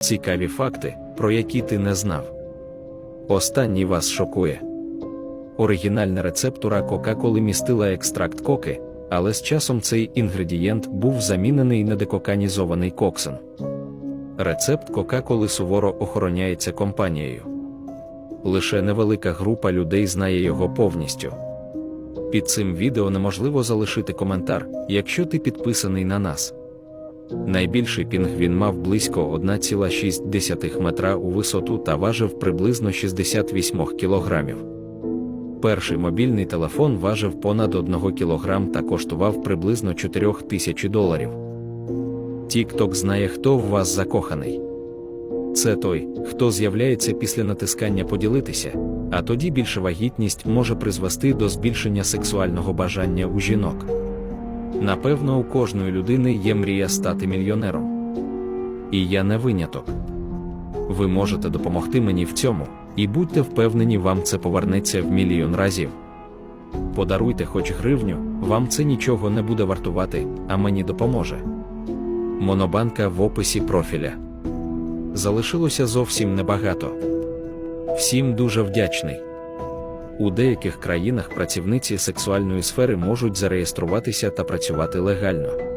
Цікаві факти, про які ти не знав. Останній вас шокує. Оригінальна рецептура Кока-Коли містила екстракт коки, але з часом цей інгредієнт був замінений на декоканізований коксин. Рецепт Кока-Коли суворо охороняється компанією. Лише невелика група людей знає його повністю. Під цим відео неможливо залишити коментар, якщо ти підписаний на нас. Найбільший пінгвін мав близько 1,6 метра у висоту та важив приблизно 68 кілограмів. Перший мобільний телефон важив понад 1 кілограм та коштував приблизно 4 тисячі доларів. TikTok знає, хто в вас закоханий. Це той, хто з'являється після натискання поділитися, а тоді більша вагітність може призвести до збільшення сексуального бажання у жінок. Напевно, у кожної людини є мрія стати мільйонером. І я не виняток. Ви можете допомогти мені в цьому, і будьте впевнені, вам це повернеться в мільйон разів. Подаруйте хоч гривню, вам це нічого не буде вартувати, а мені допоможе. Монобанка в описі профіля. Залишилося зовсім небагато. Всім дуже вдячний. У деяких країнах працівниці сексуальної сфери можуть зареєструватися та працювати легально.